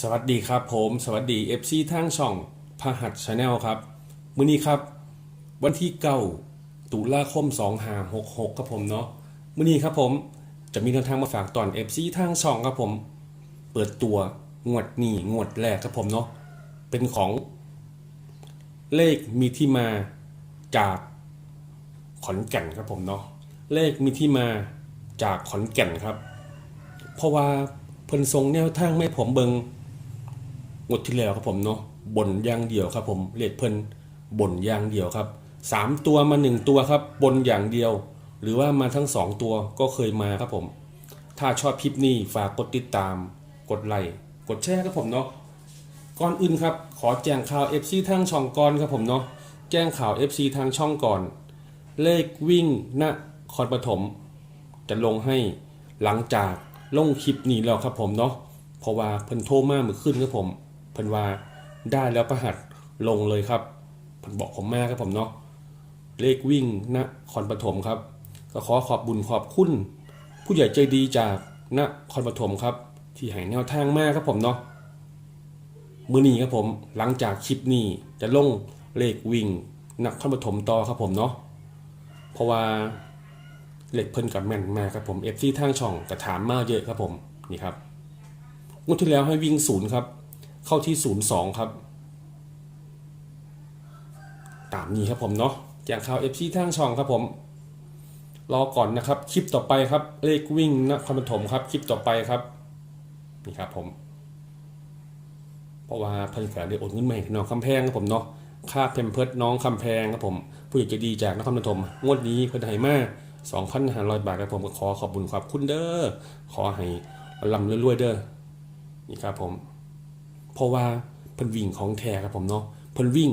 สวัสดีครับผมสวัสดี FC ทางช่องพหัสชาแนลครับมื้อนี้ครับ วันที่เก้าตุลาคม2566ครับผมเนาะมื้อนี้ครับผมจะมีแนวทางมาฝากตอน FC ทางช่องครับผม เปิดตัวงวดนี้งวดแรกครับผมเนาะเป็นของ เลขมีที่มาจากขอนแก่นครับผมเนาะเลขมีที่มาจากขอนแก่นครับ เพราะว่าเพิ่นทรงแนวทางไม่ผมเบิง งวดที่แล้วครับผมเนาะบนอย่างเดียวครับผมเลขเพิ่นบนอย่างเดียวครับสามตัวมาหนึ่งตัวครับ บนอย่างเดียว หรือว่ามาทั้งสองตัวก็เคยมาครับผม ถ้าชอบคลิปนี้ฝากกดติดตาม กดไลค์กดแชร์ครับผมเนาะก่อนอื่นครับ ขอแจ้งข่าว FC ทางช่องก่อนครับผมเนาะแจ้งข่าว FC ทางช่องก่อน เลขวิ่งณครปฐมจะลงให้หลังจากลงคลิปนี้แล้วครับผมเนาะเพราะว่าเพิ่นโทรมาเมื่อคืนครับผม เพิ่นว่าได้แล้วประหัสลงเลยครับเพิ่นบอกผมมาครับผมเนาะเลขวิ่งณคอนปฐมครับ ก็ขอขอบบุญขอบคุณ ผู้ใหญ่ใจดีจากณคอนปฐมครับ ที่ให้แนวทางมากครับผมเนาะมือนี้ครับผมหลังจากคลิปนี้จะลงเลขวิ่งณคอนปฐมต่อครับผมเนาะเพราะว่าเหล็กเพิ่นกับแม่นมาครับผม FC ทางช่องกระถามมาเยอะครับผมนี่ครับงวดที่แล้วให้วิ่งศูนย์ครับ เข้าที่ศูนย์สองครับ ตามนี้ครับผมเนาะแจ้งข่าว FC ทางช่องครับผม รอก่อนนะครับ คลิปต่อไปครับ เลขวิ่งนครปฐมครับ คลิปต่อไปครับ นี่ครับผม เพราะว่าเพิ่นก็ได้โอนเงินมาให้น้องคำแพงครับผมเนาะ ค่าเพมเพิร์ดน้องคำแพงครับผม ผู้ใหญ่ใจดีจากนครปฐมงวดนี้เพิ่นให้มาก2,500 บาทครับผมก็ขอขอบคุณขอบคุณเด้อ ขอให้ลำรวยๆเด้อ นี่ครับผม เพราะว่าเพิ่นวิ่งของแท้ครับผมเนาะเพิ่นวิ่ง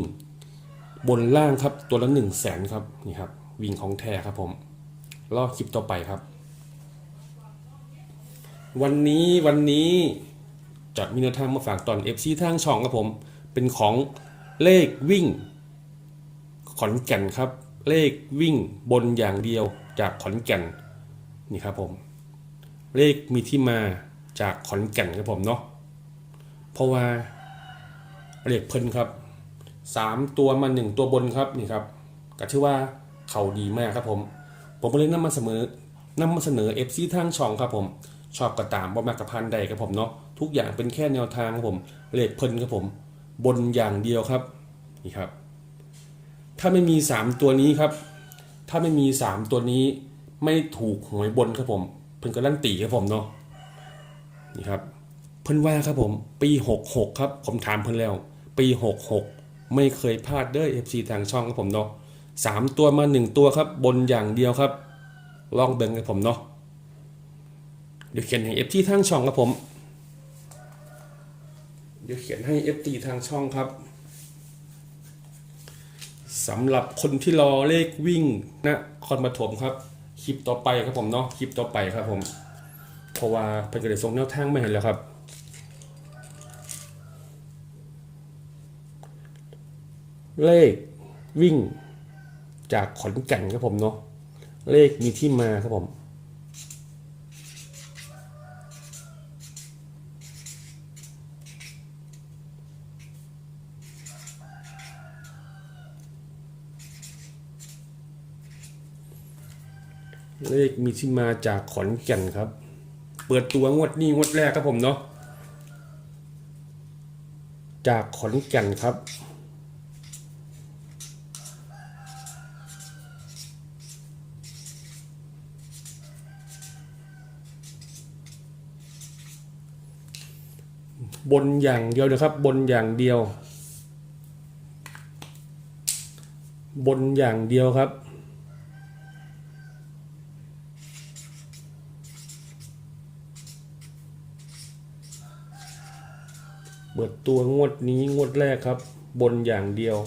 บนล่างครับตัวละ1 0 0 0 0แสนครับนี่ครับ วิ่งของแท้ครับผมรอคลิปต่อไปครับ วันนี้วันนี้จะมีแนวทางมาฝากตอน FC ทางช่องครับผม เป็นของเลขวิ่ง ขอนแก่นครับ เลขวิ่งบนอย่างเดียวจากขอนแก่นนี่ครับผม เลขมีที่มาจากขอนแก่นครับผมเนาะ เพราะว่าเลขเพิ่นครับสามตัวมาหนึ่งตัวบนครับนี่ครับก็ชื่อว่าเขาดีมากครับผม ผมเลยนำมาเสนอนำมาเสนอ FC ทางช่องครับผม ชอบกระตามบ่มากระพันใดครับผมเนาะทุกอย่างเป็นแค่แนวทางครับผมเลขเพิ่นครับผม บนอย่างเดียวครับนี่ครับ ถ้าไม่มีสามตัวนี้ครับ ถ้าไม่มีสามตัวนี้ ไม่ถูกหวยบนครับผม เพิ่นก็ลั่นตีครับผมเนาะนี่ครับ เพิ่นว่าครับผมปีหกหกครับ ผมถามเพิ่นแล้ว ปีหกหกไม่เคยพลาดเด้อเอฟซีทางช่องครับผมเนาะสามตัวมาหนึ่งตัวครับ บนอย่างเดียวครับ ลองเบิ่งครับผมเนาะเดี๋ยวเขียนให้เอฟซีทางช่องครับผม เดี๋ยวเขียนให้เอฟซีทางช่องครับสำหรับคนที่รอเลขวิ่งนะคอนปฐมครับคลิปต่อไปครับผมเนาะคลิปต่อไปครับผม เพราะว่าเป็นกระเดส่งแนวทางมาให้แล้วครับ เลขวิ่งจากขอนแก่นครับผมเนาะเลขมีที่มาครับผมเลขมีที่มาจากขอนแก่นครับ เปิดตัวงวดนี้งวดแรกครับผมเนาะ จากขอนแก่นครับ บนอย่างเดียวนะครับ บนอย่างเดียว บนอย่างเดียวครับ เปิดตัวงวดนี้งวดแรกครับ บนอย่างเดียว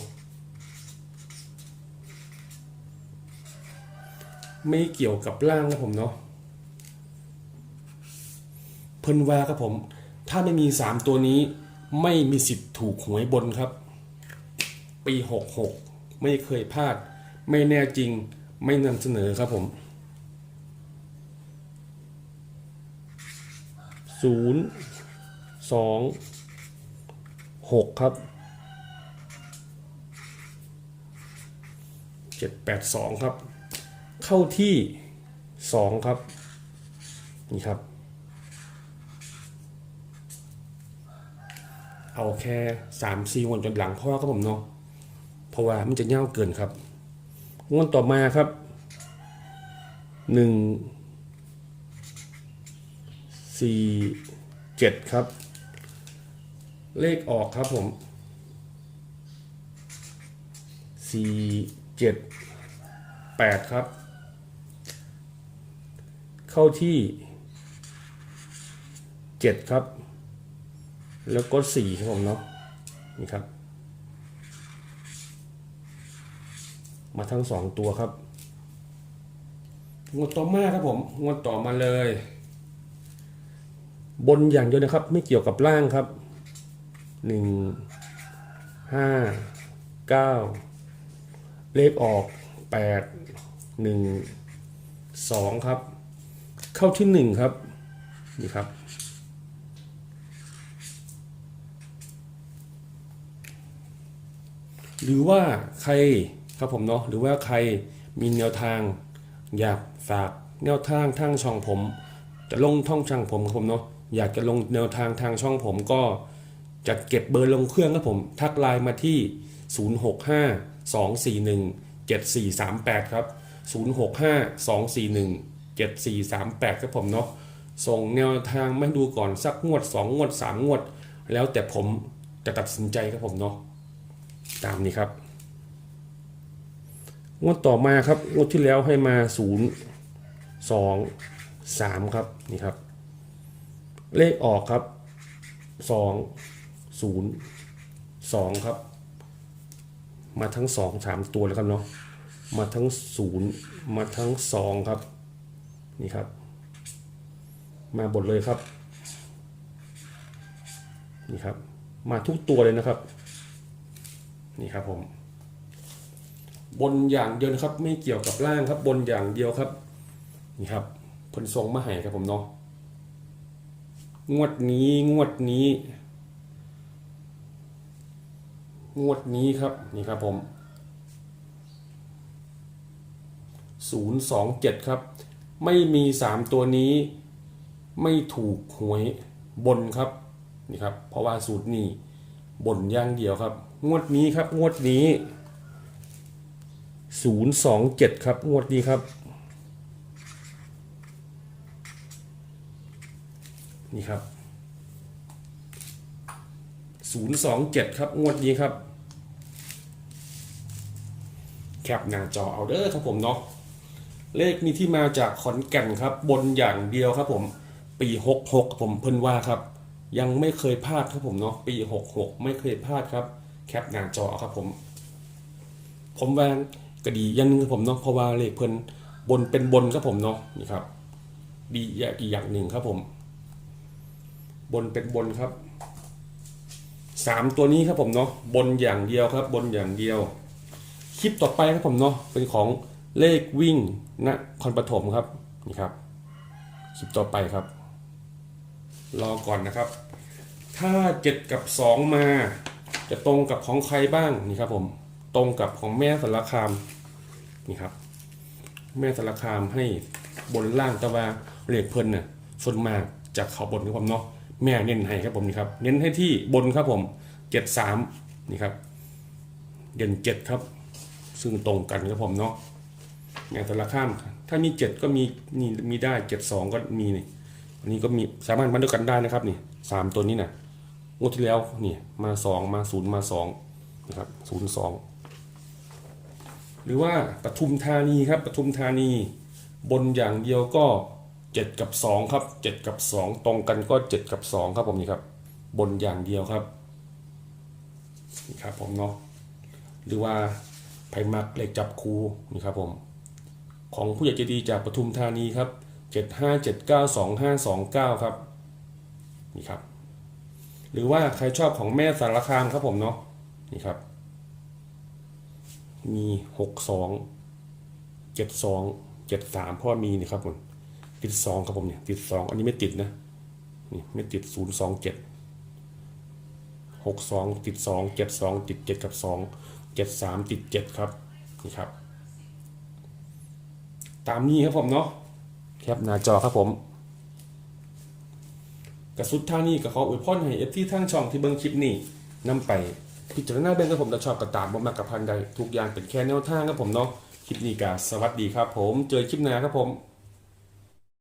ไม่เกี่ยวกับล่างครับผมเนาะเพิ่นว่าครับผม ถ้าไม่มีสามตัวนี้ไม่มีสิทธิ์ถูกหวยบนครับ ปีหกหกไม่เคยพลาด ไม่แน่จริงไม่นำเสนอครับผมศูนย์สองหกครับเจ็ดแปดสองครับ เข้าที่สองครับ นี่ครับ เอาแค่สามสี่งวดจนหลังเพราะว่าครับผมเนาะเพราะว่ามันจะเน่าวเกินครับงวดต่อมาครับหนึ่งสี่เจ็ดครับ เลขออกครับผมสี่เจ็ดแปดครับ เข้าที่เจ็ดครับ แล้วกดสี่ครับผมเนาะนี่ครับ มาทั้งสองตัวครับงวดต่อมาครับผมงวดต่อมาเลย บนอย่างเดียวนะครับ ไม่เกี่ยวกับล่างครับหนึ่งห้าเก้าเลขออกแปดหนึ่งสองครับ เข้าที่หนึ่งครับ นี่ครับ หรือว่าใครครับผมเนาะหรือว่าใครมีแนวทาง อยากฝากแนวทางทางช่องผม จะลงท่องช่างผมครับผมเนาะอยากจะลงแนวทางทางช่องผมก็จะเก็บเบอร์ลงเครื่องครับผมทักไลน์มาที่ 065 241 7438 ครับ 065 241 7438 ครับผมเนาะส่งแนวทางม่ดูก่อนสักงวด 2 งวด 3 งวด แล้วแต่ผมจะตัดสินใจครับผมเนาะ ตามนี้ครับ งวดต่อมาครับงวดที่แล้วให้มา 0 2 3 ครับนี่ครับ เลขออกครับ 2 0 2 ครับ มาทั้ง 2 3 ตัวแล้วครับเนาะมาทั้ง 0 มาทั้ง 2 ครับ นี่ครับ มาบทเลยครับ นี่ครับ มาทุกตัวเลยนะครับ นี่ครับผม บนอย่างเดียวนะครับ ไม่เกี่ยวกับล่างครับ บนอย่างเดียวครับ นี่ครับผลทรงมาให้ครับผมเนาะงวดนี้งวดนี้ งวดนี้ครับนี่ครับผมศูนย์สองเจ็ดครับ ไม่มีสามตัวนี้ ไม่ถูกหวยบนครับนี่ครับ เพราะว่าสูตรนี้บนอย่างเดียวครับ งวดนี้ครับ งวดนี้ศูนย์สองเจ็ดครับ งวดนี้ครับ นี่ครับศูนย์สองเจ็ดครับ งวดนี้ครับ แคปหน้าจอเอาเด้อครับผมเนาะเลขนี้ที่มาจากขอนแก่นครับ บนอย่างเดียวครับผม ปีหกหกผมเพิ่นว่าครับ ยังไม่เคยพลาดครับผมเนาะปีหกหกไม่เคยพลาดครับ แคปหน้าจอครับผม ผมว่าก็ดีอย่างหนึงครับผมเนาะเพราะว่าเลขเพิ่นบนเป็นบนครับผมเนาะนี่ครับ ดีอีกอย่างหนึ่งครับผม บนเป็นบนครับสามตัวนี้ครับผมเนาะบนอย่างเดียวครับ บนอย่างเดียว คลิปต่อไปครับผมเนาะเป็นของเลขวิ่งณคอนปฐมครับนี่ครับคลิปต่อไปครับ รอก่อนนะครับ ถ้าเจ็ดกับสองมา จะตรงกับของใครบ้างนี่ครับผมตรงกับของแม่สารคามนี่ครับ แม่สารคามให้บนล่างตะวาเรียกเพิ่นน่ะส่วนมากจากเขาบนครับผมเนาะแม่เน้นให้ครับผมนี่ครับ เน้นให้ที่บนครับผมเจ็ดสามนี่ครับ เด่นเจ็ดครับ ซึ่งตรงกันครับผมเนาะแม่สารคาม ถ้ามีเจ็ดก็มีนี่มีได้เจ็ดสองก็มีนี่อันนี้ก็มีสามารถมาด้วยกันได้นะครับนี่สามตัวนี้น่ะ งวดที่แล้วนี่มาสองมาศูนย์มาสองนะครับศูนย์สองหรือว่าปทุมธานีครับปทุมธานีบนอย่างเดียวก็ 7 กับ 2 ครับ 7 กับ 2 ตรงกันก็ 7 กับ 2 ครับผมนี่ครับ บนอย่างเดียวครับนี่ครับผมเนาะหรือว่าไผ่มักเลขจับคูนี่ครับผมของผู้ใหญ่ใจดีจากปทุมธานีครับ 75792529 ครับนี่ครับ หรือว่าใครชอบของแม่สารคามครับผมเนาะนี่ครับ มีหกสองเจ็ดสองเจ็ดสามพราะว่ามีนี่ครับผมติดสองครับผมเนี่ยติดสองอันนี้ไม่ติดนะนี่ไม่ติดศูนย์สองเจ็ดหกสองติดสองเจ็ดสองติดเจ็ดกับสองเจ็ดสามติดเจ็ดครับนี่ครับ ตามนี้ครับผมเนาะแคปหน้าจอครับผม กับสุดท่านี้ก็ขออวยพรให้เอฟที่ทั้งช่องที่เบิ้งคลิปนี้นำไป พิจารณาเบิ่งกับผมถ้าชอบกระตามบ่มากกับพันใดทุกอย่างเป็นแค่แนวทางครับผมเนาะคลิปนี้ก็สวัสดีครับผม เจอคลิปหน้าครับผม